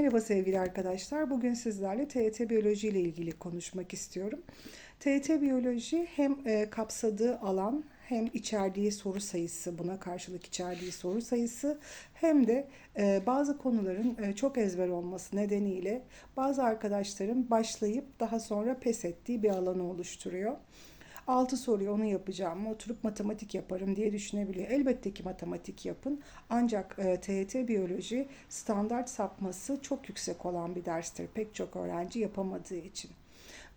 Merhaba sevgili arkadaşlar. Bugün sizlerle TET biyoloji ile ilgili konuşmak istiyorum. TET biyoloji hem e, kapsadığı alan hem içerdiği soru sayısı, buna karşılık içerdiği soru sayısı hem de e, bazı konuların e, çok ezber olması nedeniyle bazı arkadaşların başlayıp daha sonra pes ettiği bir alanı oluşturuyor. 6 soruyu onu yapacağım, oturup matematik yaparım diye düşünebiliyor. Elbette ki matematik yapın. Ancak e, TYT biyoloji standart sapması çok yüksek olan bir derstir. Pek çok öğrenci yapamadığı için.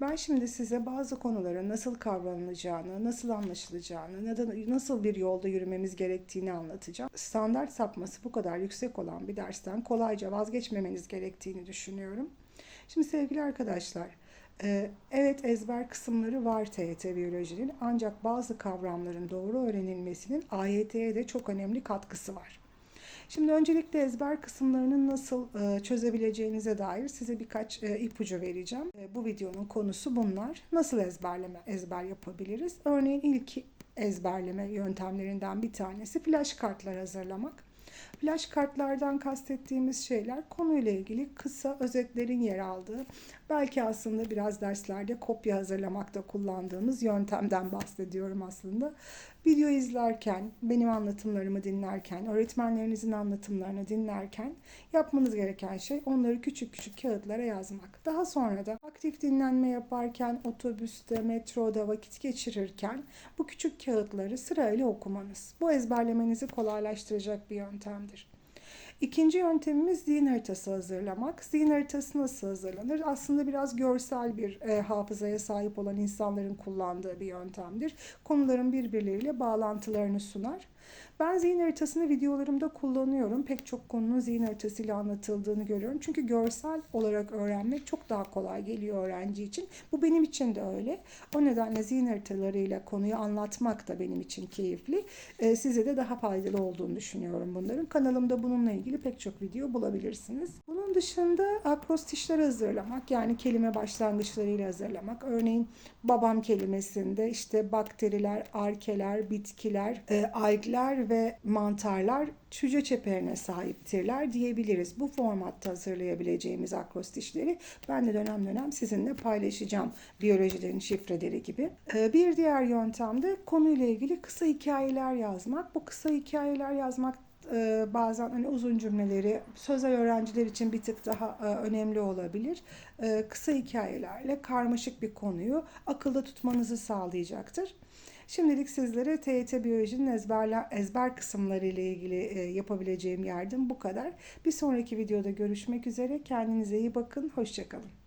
Ben şimdi size bazı konuların nasıl kavranılacağını, nasıl anlaşılacağını, nasıl bir yolda yürümemiz gerektiğini anlatacağım. Standart sapması bu kadar yüksek olan bir dersten kolayca vazgeçmemeniz gerektiğini düşünüyorum. Şimdi sevgili arkadaşlar, Evet ezber kısımları var TYT biyolojinin ancak bazı kavramların doğru öğrenilmesinin AYT'ye de çok önemli katkısı var. Şimdi öncelikle ezber kısımlarının nasıl e, çözebileceğinize dair size birkaç e, ipucu vereceğim. E, bu videonun konusu bunlar. Nasıl ezberleme ezber yapabiliriz? Örneğin ilk ezberleme yöntemlerinden bir tanesi flash kartlar hazırlamak. Flash kartlardan kastettiğimiz şeyler konuyla ilgili kısa özetlerin yer aldığı, belki aslında biraz derslerde kopya hazırlamakta kullandığımız yöntemden bahsediyorum aslında. Video izlerken, benim anlatımlarımı dinlerken, öğretmenlerinizin anlatımlarını dinlerken yapmanız gereken şey onları küçük küçük kağıtlara yazmak. Daha sonra da aktif dinlenme yaparken, otobüste, metroda vakit geçirirken bu küçük kağıtları sırayla okumanız. Bu ezberlemenizi kolaylaştıracak bir yöntemdir. İkinci yöntemimiz zihin haritası hazırlamak. Zihin haritası nasıl hazırlanır? Aslında biraz görsel bir e, hafızaya sahip olan insanların kullandığı bir yöntemdir. Konuların birbirleriyle bağlantılarını sunar. Ben zihin haritasını videolarımda kullanıyorum. Pek çok konunun zihin haritasıyla anlatıldığını görüyorum. Çünkü görsel olarak öğrenmek çok daha kolay geliyor öğrenci için. Bu benim için de öyle. O nedenle zihin haritalarıyla konuyu anlatmak da benim için keyifli. Ee, size de daha faydalı olduğunu düşünüyorum bunların. Kanalımda bununla ilgili pek çok video bulabilirsiniz. Bunun dışında akrostişler hazırlamak yani kelime başlangıçlarıyla hazırlamak. Örneğin babam kelimesinde işte bakteriler, arkeler, bitkiler, e, algler ve mantarlar hücre çeperine sahiptirler diyebiliriz. Bu formatta hazırlayabileceğimiz akrostişleri ben de dönem dönem sizinle paylaşacağım. Biyolojilerin şifreleri gibi. E, bir diğer yöntem de konuyla ilgili kısa hikayeler yazmak. Bu kısa hikayeler yazmak e, bazen hani uzun cümleleri sözel öğrenciler için bir tık daha e, önemli olabilir. E, kısa hikayelerle karmaşık bir konuyu akılda tutmanızı sağlayacaktır. Şimdilik sizlere TYT Biyoloji'nin ezberler, ezber kısımları ile ilgili yapabileceğim yardım bu kadar. Bir sonraki videoda görüşmek üzere. Kendinize iyi bakın. Hoşçakalın.